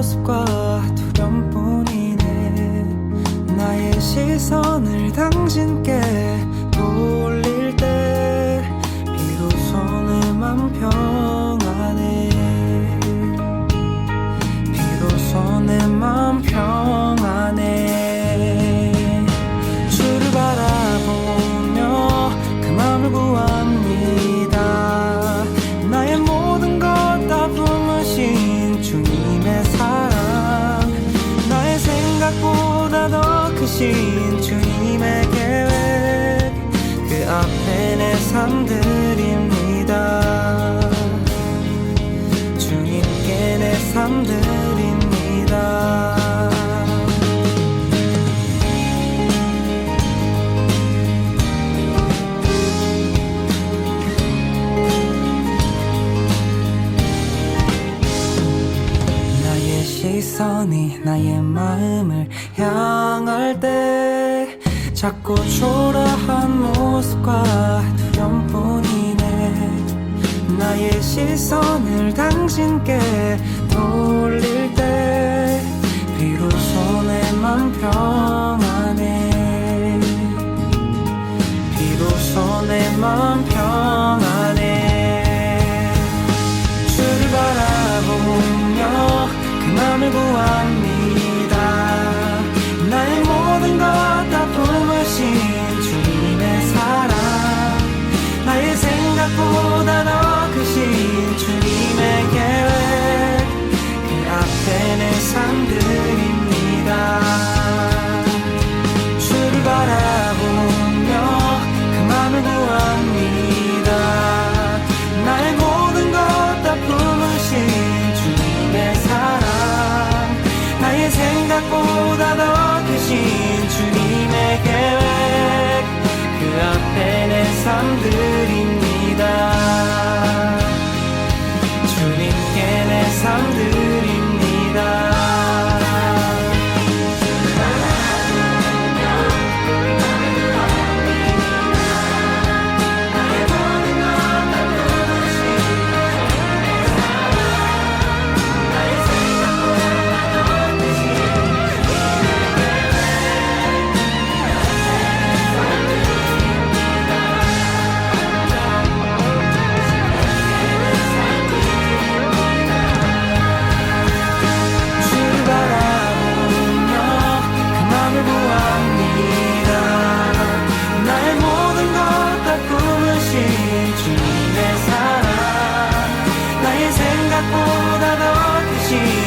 모습과 두려움뿐이네. 나의 시선을 당신께 더 크신 주님의 계획 그 앞에 내삶 드립니다. 주님께 내삶 드립니다. 나의 시선이 나의 마음을 향 할 때 자꾸 초라한 모습과 두려움뿐이네. 나의 시선을 당신께 돌릴 때 비로소 내맘평 생각보다 더 크신 주님의 계획 그 앞에 내삶 드립니다. 주를 바라보며 그 맘을 구합니다. 나의 모든 것 다 품으신 주님의 사랑. 나의 생각보다 더 크신 주님의 계획 그 앞에 내삶 드립니다 she